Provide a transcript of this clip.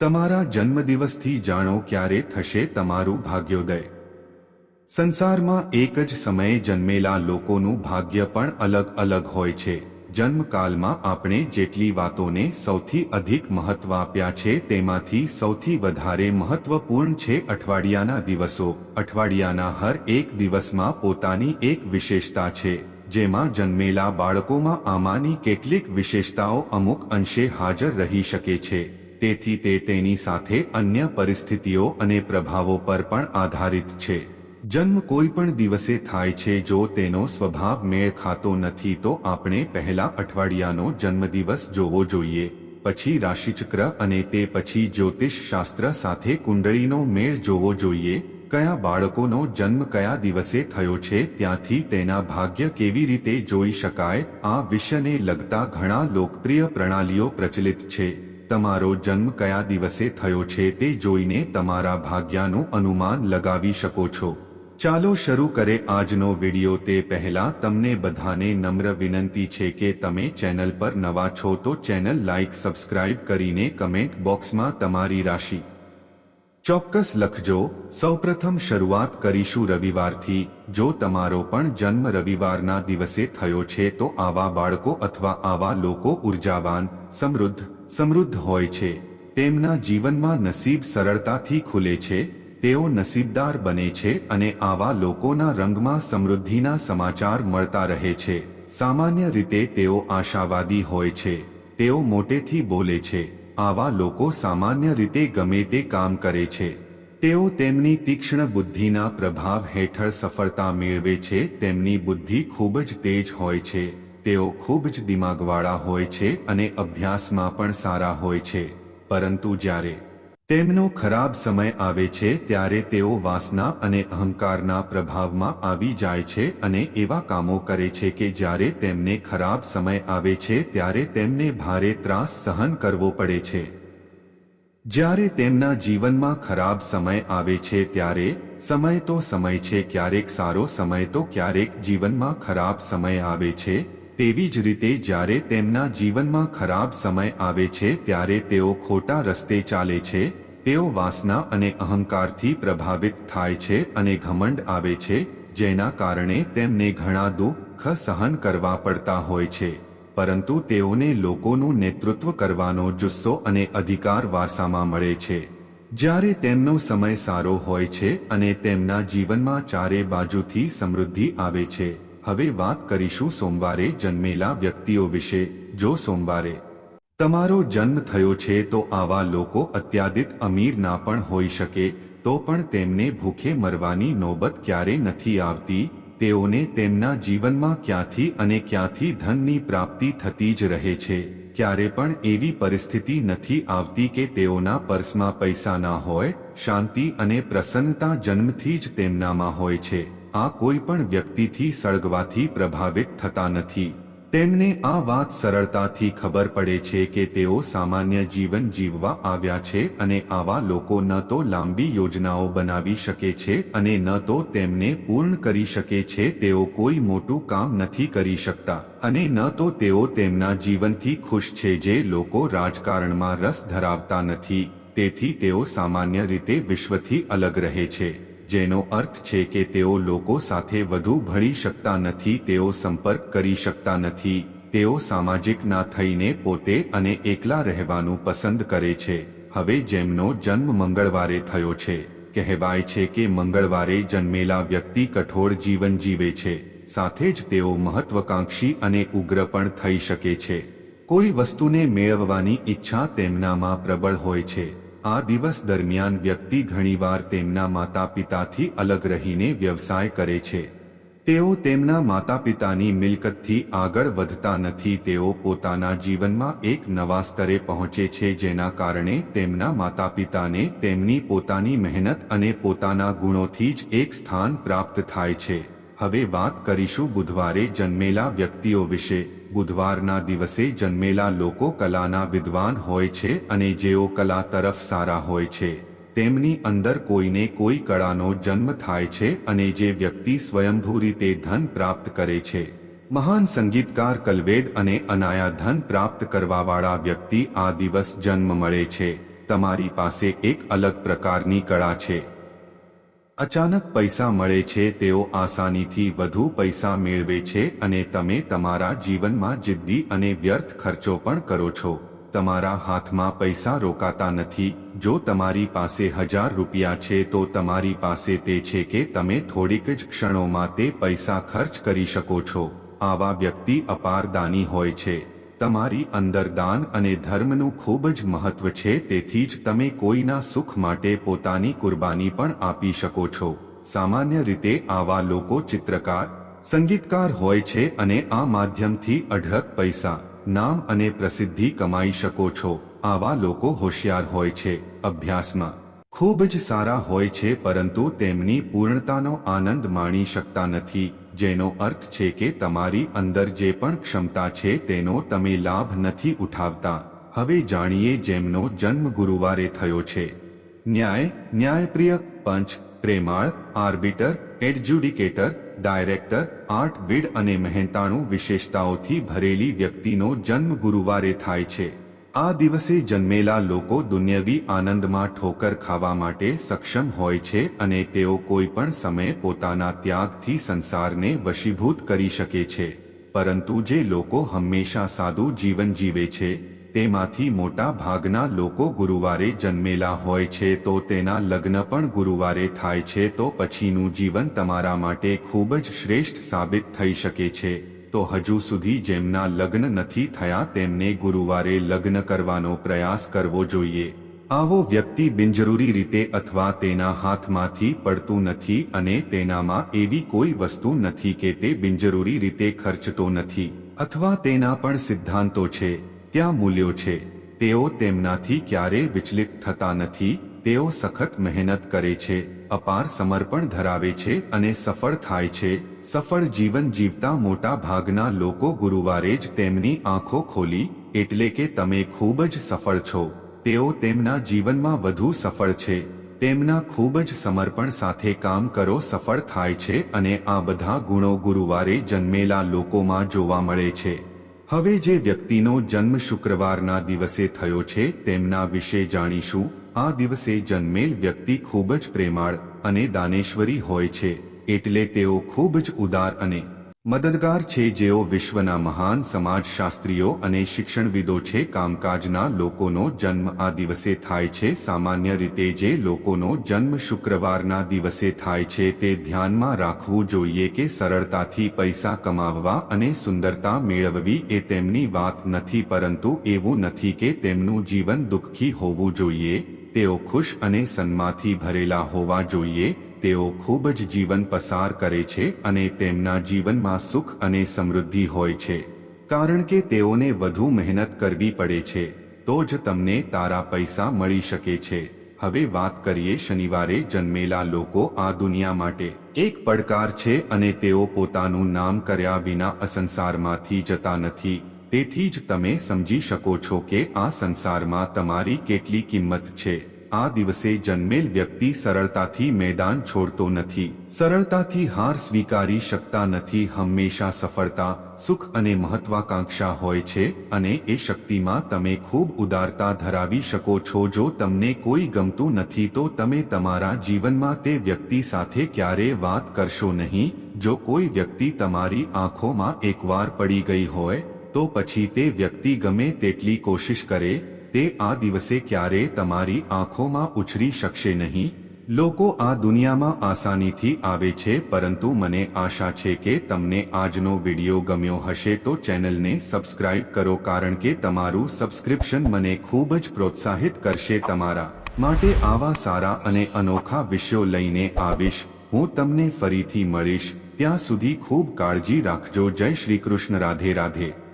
તમારા જન્મદિવસથી જાણો ક્યારે થશે તમારું ભાગ્યોદય. સંસારમાં એક જ સમયે જન્મેલા લોકોનું ભાગ્ય પણ અલગ અલગ હોય છે. જન્મકાલમાં આપણે જેટલી વાતોને સૌથી અધિક મહત્વ આપ્યા છે તેમાંથી સૌથી વધારે મહત્વપૂર્ણ છે અઠવાડિયાના દિવસો. અઠવાડિયાના હર એક દિવસમાં પોતાની એક વિશેષતા છે, જેમાં જન્મેલા બાળકોમાં આમાંની કેટલીક વિશેષતાઓ અમુક અંશે હાજર રહી શકે છે. તેથી તે તેની સાથે અન્ય પરિસ્થિતિઓ અને પ્રભાવો પર પણ આધારિત છે. જન્મ કોઈ પણ દિવસે થાય છે જો તેનો સ્વભાવ મેળ ખાતો નથી તો આપણે પહેલા અઠવાડિયાનો જન્મદિવસ જોવો જોઈએ, પછી રાશિચક્ર અને તે પછી જ્યોતિષ શાસ્ત્ર સાથે કુંડળીનો મેળ જોવો જોઈએ, કયા બાળકોનો જન્મ કયા દિવસે થયો છે ત્યાંથી તેના ભાગ્ય કેવી રીતે જોઈ શકાય, આ વિષયને લગતા ઘણા લોકપ્રિય પ્રણાલીઓ પ્રચલિત છે. તમારો જન્મ કયા દિવસે થયો છે તે જોઈને તમારા ભાગ્યાનું અનુમાન લગાવી શકો છો. ચાલો શરૂ કરે આજનો વિડિયો. તે પહેલા તમને બધાને નમ્ર વિનંતી છે કે તમે ચેનલ પર નવા છો તો ચેનલ લાઇક સબસ્ક્રાઇબ કરીને કમેન્ટ બોક્સમાં તમારી રાશિ ચોક્કસ લખજો. સૌપ્રથમ શરૂઆત કરીશું રવિવારથી. જો તમારો પણ જન્મ રવિવારના દિવસે થયો છે તો આવા બાળકો અથવા આવા લોકો ઉર્જાવાન, સમૃદ્ધ સમૃદ્ધ હોય છે. તેમના જીવનમાં નસીબ સરળતાથી ખુલે છે. તેઓ નસીબદાર બને છે અને આવા લોકોના રંગમાં સમૃદ્ધિના સમાચાર મળતા રહે છે. સામાન્ય રીતે તેઓ આશાવાદી હોય છે. તેઓ મોટેથી બોલે છે. આવા લોકો સામાન્ય રીતે ગમે તે કામ કરે છે. તેઓ તેમની તીક્ષ્ણ બુદ્ધિના પ્રભાવ હેઠળ સફળતા મેળવે છે. તેમની બુદ્ધિ ખૂબ જ તેજ હોય છે. તેઓ ખૂબ જ દિમાગવાળા હોય છે અને અભ્યાસમાં પણ સારા હોય છે. પરંતુ જ્યારે તેમનો ખરાબ સમય આવે છે, ત્યારે તેઓ વાસના અને અહંકારના પ્રભાવમાં આવી જાય છે અને એવા કામો કરે છે કે જ્યારે તેમને ખરાબ સમય આવે છે, ત્યારે તેમને ભારે ત્રાસ સહન કરવો પડે છે. જ્યારે તેમના જીવનમાં ખરાબ સમય આવે છે, ત્યારે સમય તો સમય છે, ક્યારેક સારો સમય તો ક્યારેક જીવનમાં ખરાબ સમય આવે છે તેવી જ રીતે જ્યારે તેમના જીવનમાં ખરાબ સમય આવે છે ત્યારે તેઓ ખોટા રસ્તે ચાલે છે, તેઓ વાસના અને અહંકારથી પ્રભાવિત થાય છે અને ઘમંડ આવે છે, જેના કારણે તેમને ઘણા દુઃખ સહન કરવા પડતા હોય છે. પરંતુ તેઓને લોકોનું નેતૃત્વ કરવાનો જુસ્સો અને અધિકાર વારસામાં મળે છે. જ્યારે તેમનો સમય સારો હોય છે અને તેમના જીવનમાં ચારે બાજુથી સમૃદ્ધિ આવે છે હવે વાત કરીશું સોમવારે જન્મેલા વ્યક્તિઓ વિશે. જો સોમવારે તમારો જન્મ થયો છે તો આવા લોકો અત્યાદિત અમીર ના પણ હોઈ શકે, તો પણ તેમને ભૂખે મરવાની નોબત ક્યારે નથી આવતી, તેઓને તેમના જીવનમાં ક્યાંથી અને ક્યાંથી ધનની પ્રાપ્તિ થતી જ રહે છે, ક્યારે પણ એવી પરિસ્થિતિ નથી આવતી કે તેઓના પર્સમાં પૈસા ના હોય, શાંતિ અને પ્રસન્નતા જન્મથી જ તેમનામાં હોય છે. આ કોઈ પણ વ્યક્તિથી સળગવાથી પ્રભાવિત થતા નથી. તેમને આ વાત સરળતાથી ખબર પડે છે કે તેઓ સામાન્ય જીવન જીવવા આવ્યા છે અને આવા લોકો ન તો લાંબી યોજનાઓ બનાવી શકે છે અને ન તો તેમને પૂર્ણ કરી શકે છે, તેઓ કોઈ મોટું કામ નથી કરી શકતા. અને ન તો તેઓ તેમના જીવનથી ખુશ છે જે લોકો રાજકારણમાં રસ ધરાવતા નથી. તેથી તેઓ સામાન્ય રીતે વિશ્વથી અલગ રહે છે. જેનો અર્થ છે કે તેઓ લોકો સાથે વધુ ભળી શકતા નથી, તેઓ સંપર્ક કરી શકતા નથી, તેઓ સામાજિક ના થઈને પોતે અને એકલા રહેવાનું પસંદ કરે છે. હવે જેમનો જન્મ મંગળવારે થયો છે, કહેવાય છે કે મંગળવારે જન્મેલા વ્યક્તિ કઠોર જીવન જીવે છે, સાથે જ તેઓ મહત્વકાંક્ષી અને ઉગ્ર પણ થઈ શકે છે. કોઈ વસ્તુને મેળવવાની ઈચ્છા તેમનામાં પ્રબળ હોય છે. આ દિવસ દરમિયાન વ્યક્તિ ઘણીવાર તેમના માતા પિતાથી અલગ રહીને વ્યવસાય કરે છે. તેઓ તેમના માતા પિતાની મિલકતથી આગળ વધતા નથી, તેઓ પોતાના જીવનમાં એક નવા સ્તરે પહોંચે છે જેના કારણે તેમના માતા પિતાને તેમની પોતાની મહેનત અને પોતાના ગુણોથી જ એક સ્થાન પ્રાપ્ત થાય છે. હવે વાત કરીશું બુધવારે જન્મેલા વ્યક્તિઓ વિશે. બુધવારના દિવસે જન્મેલા લોકો કલાના વિદ્વાન હોય છે અને જેઓ કલા તરફ સારા હોય છે. તેમની અંદર કોઈને કોઈ કળાનો જન્મ થાય છે અને જે વ્યક્તિ સ્વયંભૂ રીતે ધન પ્રાપ્ત કરે છે. મહાન સંગીતકાર કલવેદ અને અનાયા ધન પ્રાપ્ત કરવાવાળા વ્યક્તિ આ દિવસ જન્મ મળે છે. તમારી પાસે એક અલગ પ્રકારની કળા છે. અચાનક પૈસા મળે છે, તેઓ આસાનીથી વધુ પૈસા મેળવે છે અને તમે તમારા જીવનમાં જિદ્દી અને વ્યર્થ ખર્ચો પણ કરો છો. તમારા હાથમાં પૈસા રોકાતા નથી. જો તમારી પાસે હજાર રૂપિયા છે, તો તમારી પાસે તે છે કે તમે થોડીક જ ક્ષણોમાં તે પૈસા ખર્ચ કરી શકો છો. આવા વ્યક્તિ અપાર દાની હોય છે. તમારી અંદર દાન અને ધર્મનું ખૂબ જ મહત્વ છે, તેથી જ તમે કોઈના સુખ માટે પોતાની કુરબાની પણ આપી શકો છો. સામાન્ય રીતે આવા લોકો ચિત્રકાર, સંગીતકાર હોય છે અને આ માધ્યમથી અઢળક પૈસા, નામ અને પ્રસિદ્ધિ કમાઈ શકો છો. આવા લોકો હોશિયાર હોય છે, અભ્યાસમાં ખૂબ જ સારા હોય છે, પરંતુ તેમની પૂર્ણતાનો આનંદ માણી શકતા નથી. જેનો અર્થ છે કે તમારી અંદર જે પણ ક્ષમતા છે તેનો તમે લાભ નથી ઉઠાવતા. હવે જાણીએ જેમનો જન્મ ગુરુવારે થયો છે. ન્યાય, ન્યાયપ્રિય, પંચ, પ્રેમાળ, આર્બિટર, એડજ્યુડિકેટર, ડાયરેક્ટર, આર્ટ, વિડ અને મહેનતાણું વિશેષતાઓથી ભરેલી વ્યક્તિનો જન્મ ગુરુવારે થાય છે. આ દિવસે જન્મેલા લોકો દુન્યવી આનંદમાં ઠોકર ખાવા માટે સક્ષમ હોય છે અને તેઓ કોઈ પણ સમયે પોતાના ત્યાગથી સંસારને વશીભૂત કરી શકે છે. પરંતુ જે લોકો હંમેશા સાદું જીવન જીવે છે, તેમાંથી મોટા ભાગના લોકો ગુરુવારે જન્મેલા હોય છે તો તેના લગ્ન પણ ગુરુવારે થાય છે તો પછીનું જીવન તમારા માટે ખૂબ જ શ્રેષ્ઠ સાબિત થઈ શકે છે. તો હજુ સુધી જેમના લગ્ન નથી થયા, તેમને ગુરુવારે લગ્ન કરવાનો પ્રયાસ કરવો જોઈએ. આવો વ્યક્તિ બિનજરૂરી રીતે અથવા તેના હાથમાંથી પડતું નથી અને તેનામાં એવી કોઈ વસ્તુ નથી કે તે બિનજરૂરી રીતે ખર્ચતો નથી. અથવા તેના પણ સિદ્ધાંતો છે. ત્યાં મૂલ્યો છે. તેઓ તેમનાથી ક્યારે વિચલિત થતા નથી, તેઓ સખત મહેનત કરે છે. અપાર સમર્પણ ધરાવે છે અને સફળ થાય છે. સફળ જીવન જીવતા મોટા ભાગના લોકો ગુરુવારે જ તેમની આંખો ખોલી, એટલે કે તમે ખૂબ જ સફળ છો. તેઓ તેમના જીવનમાં વધુ સફળ છે. તેમના ખૂબ જ સમર્પણ સાથે કામ કરો સફળ થાય છે અને આ બધા ગુણો ગુરુવારે જન્મેલા લોકોમાં જોવા મળે છે. હવે જે વ્યક્તિનો જન્મ શુક્રવારના દિવસે થયો છે તેમના વિશે જાણીશું. આ દિવસે જન્મેલ વ્યક્તિ ખૂબ જ પ્રેમાળ અને દાનેશ્વરી હોય છે, એટલે તેઓ ખૂબ જ ઉદાર અને મદદગાર છે જેઓ વિશ્વના મહાન સમાજશાસ્ત્રીઓ અને શિક્ષણવિદો છે, કામકાજના લોકોનો જન્મ આ દિવસે થાય છે, સામાન્ય રીતે જે લોકોનો જન્મ શુક્રવારના દિવસે થાય છે તે ધ્યાનમાં રાખવું જોઈએ કે સરળતાથી પૈસા કમાવવા અને સુંદરતા મેળવવી એ તેમની વાત નથી, પરંતુ એવું નથી કે તેમનું જીવન દુઃખી હોવું જોઈએ, તેઓ ખુશ અને સન્માથી ભરેલા હોવા જોઈએ તેઓ ખૂબ જ જીવન પસાર કરે છે અને તેમના જીવનમાં સુખ અને સમૃદ્ધિ હોય છે. કારણ કે તેઓને વધુ મહેનત કરવી પડે છે, તો જ તમને તારા પૈસા મળી શકે છે. હવે વાત કરીએ શનિવારે જન્મેલા લોકો આ દુનિયા માટે. એક પડકાર છે અને તેઓ પોતાનું નામ કર્યા વિના અસંસારમાંથી જતા નથી. તેથી જ તમે સમજી શકો છો કે આ સંસારમાં તમારી કેટલી કિંમત છે. આ દિવસે જન્મેલ વ્યક્તિ સરળતાથી મેદાન છોડતો નથી. સરળતાથી હાર સ્વીકારી શકતા નથી. હંમેશા સફળતા, સુખ અને મહત્વાકાંક્ષા હોય છે અને એ શક્તિમાં તમે ખૂબ ઉદારતા ધરાવી શકો છો. જો તમને કોઈ ગમતું નથી તો તમે તમારા જીવનમાં તે વ્યક્તિ સાથે ક્યારે વાત કરશો નહીં. જો કોઈ વ્યક્તિ તમારી આંખોમાં એકવાર પડી ગઈ હોય, તો પછી તે વ્યક્તિ ગમે તેટલી કોશિશ કરે તે આ દિવસે ક્યારે તમારી આંખોમાં ઉછરી શકશે નહીં? લોકો આ દુનિયામાં આસાનીથી આવે છે, પરંતુ મને આશા છે કે તમને આજનો વિડિયો ગમ્યો હશે, તો ચેનલને સબસ્ક્રાઇબ કરો, કારણ કે તમારું સબસ્ક્રિપ્શન મને ખૂબ જ પ્રોત્સાહિત કરશે તમારા માટે. આવા સારા અને અનોખા વિષયો લઈને આવીશ. હું તમને ફરીથી મળીશ. ત્યાં સુધી ખૂબ કાળજી રાખજો. જય શ્રી કૃષ્ણ. રાધે રાધે.